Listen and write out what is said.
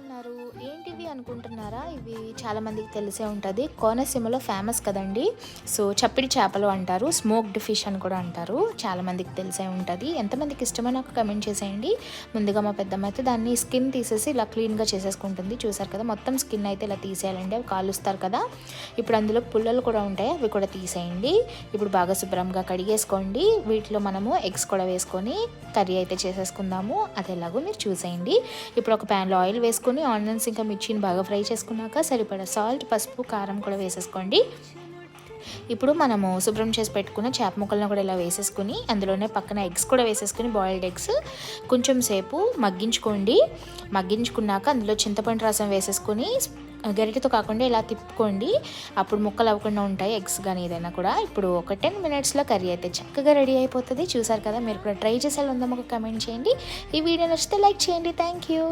ఉన్నారు? ఏం అనుకుంటున్నారా? ఇవి చాలా మందికి తెలిసే ఉంటుంది. కోనసీమలో ఫేమస్ కదండి. సో చప్పిడి చేపలు అంటారు స్మోక్డ్ ఫిష్ అని కూడా అంటారు. చాలా మందికి తెలిసే ఉంటుంది. ఎంతమందికి ఇష్టమో నాకు కమెంట్ చేసేయండి. ముందుగా మా పెద్దమ్మ అయితే దాన్ని స్కిన్ తీసేసి ఇలా క్లీన్గా చేసేసుకుంటుంది. చూసారు కదా మొత్తం స్కిన్ అయితే ఇలా తీసేయాలండి. అవి కాలుస్తారు కదా. ఇప్పుడు అందులో పుల్లలు కూడా ఉంటాయి. అవి కూడా తీసేయండి. ఇప్పుడు బాగా శుభ్రంగా కడిగేసుకోండి. వీటిలో మనము ఎగ్స్ కూడా వేసుకొని కర్రీ అయితే చేసేసుకుందాము. అది ఎలాగో మీరు చూసేయండి. ఇప్పుడు ఒక ప్యాన్లో ఆయిల్ వేసుకొని ఆనియన్స్ ఇంకా మిర్చిని బాగా ఫ్రై చేసుకున్నాక సరిపడా సాల్ట్ పసుపు కారం కూడా వేసేసుకోండి. ఇప్పుడు మనము శుభ్రం చేసి పెట్టుకున్న చేప ముక్కలను కూడా ఇలా వేసేసుకుని అందులోనే పక్కన ఎగ్స్ కూడా వేసేసుకుని బాయిల్డ్ ఎగ్స్ కొంచెం సేపు మగ్గించుకోండి. మగ్గించుకున్నాక అందులో చింతపండు రసం వేసేసుకొని గరిటెతో కాకుండా ఇలా తిప్పుకోండి. అప్పుడు ముక్కలు అవ్వకుండా ఉంటాయి ఎగ్స్ కానీ ఏదైనా కూడా. ఇప్పుడు ఒక టెన్ మినిట్స్లో కర్రీ అయితే చక్కగా రెడీ అయిపోతుంది. చూసారు కదా మీరు కూడా ట్రై చేసేలా ఉందాం ఒక కమెంట్ చేయండి. ఈ వీడియో నచ్చితే లైక్ చేయండి. Thank you.